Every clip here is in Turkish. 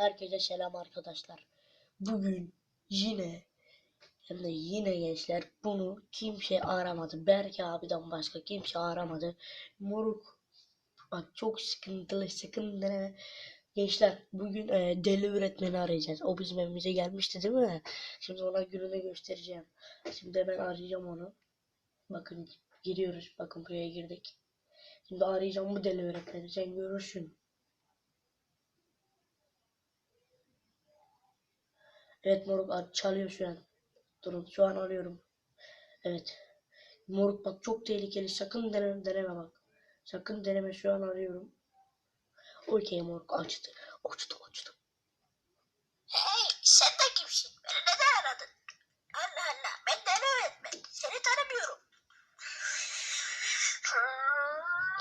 Herkese selam arkadaşlar. Bugün yine hem de yine gençler bunu kimse aramadı. Berke abiden başka kimse aramadı. Moruk bak çok sıkıntılı sıkıntılı. Gençler bugün e, deli öğretmeni arayacağız. O bizim evimize gelmişti değil mi? Şimdi ona gününü göstereceğim. Şimdi hemen arayacağım onu. Bakın giriyoruz. Bakın buraya girdik. Şimdi arayacağım bu deli öğretmeni. Sen görürsün. Evet moruk çalıyor şu an. Durun şu an arıyorum. Evet. Moruk bak çok tehlikeli. Sakın deneme, deneme bak. Sakın deneme şu an arıyorum. Okey moruk açtı. Açtı açtı. Hey sen de kimsin? Beni neden aradın? Allah Allah ben deli öğretmen. Seni tanımıyorum.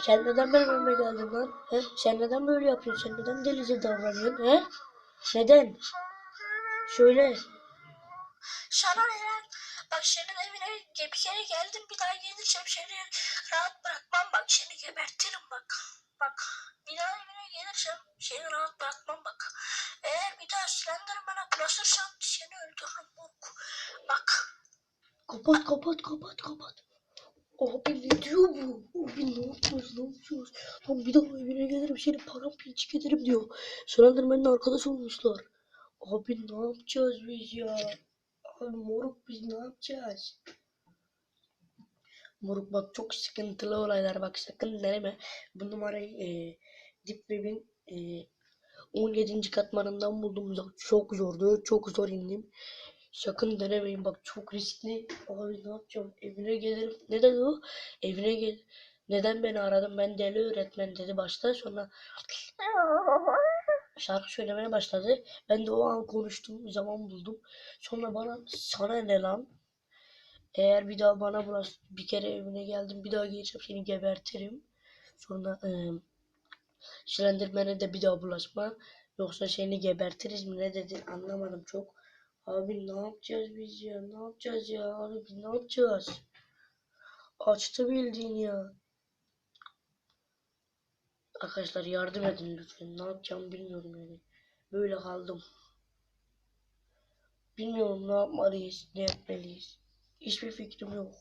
Sen neden benim önüme geldin lan? He? Sen neden böyle yapıyorsun? Sen neden delice davranıyorsun? He? Neden? Söyle. Sana ne lan? Bak senin evine bir kere geldim bir daha gelirsem seni rahat bırakmam bak seni gebertirim bak. Bak bir daha evine gelirsem seni rahat bırakmam bak. Eğer bir daha Slenderman'a bulaşırsan seni öldürürüm moruk. Bak Kapat kapat kapat kapat. Abi ne diyor bu? Abi ne yapıyoruz ne yapıyoruz? Lan bir daha evine gelirim seni paramparçık ederim diyor. Slenderman'le arkadaş olmuşlar. Abi ne yapacağız biz ya? Abi moruk biz ne yapacağız? Moruk bak çok sıkıntılı olaylar bak sakın deneme. Bu numarayı e, Deep Web'in e, 17. katmanından buldum. Çok zordu. Çok zor indim. Sakın denemeyin bak çok riskli. Abi ne yapacağım? Evine gelirim. Ne dedi o? Evine gel. Neden beni aradın? Ben deli öğretmen dedi başta. Sonra şarkı söylemeye başladı. Ben de o an konuştuğum zaman buldum. Sonra bana sana ne lan? Eğer bir daha bana bulaş bir kere evine geldim bir daha gelirsem seni gebertirim. Sonra e, Slenderman'e de bir daha bulaşma. Yoksa seni gebertiriz mi ne dedi anlamadım çok. Abi ne yapacağız biz ya? Ne yapacağız ya? Abi ne yapacağız? Açtı bildiğin ya. Arkadaşlar yardım edin lütfen. Ne yapacağımı bilmiyorum yani. Böyle kaldım. Bilmiyorum ne yapmalıyız, ne etmeliyiz. Hiçbir fikrim yok.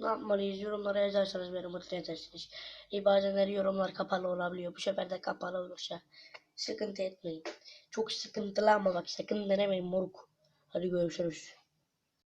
Ne yapmalıyız? Yorumlara yazarsanız beni mutlu edersiniz. İyi bazenleri yorumlar kapalı olabiliyor. Bu sefer de kapalı olursa sıkıntı etmeyin. Çok sıkıntılı ama bak sakın denemeyin moruk. Hadi görüşürüz.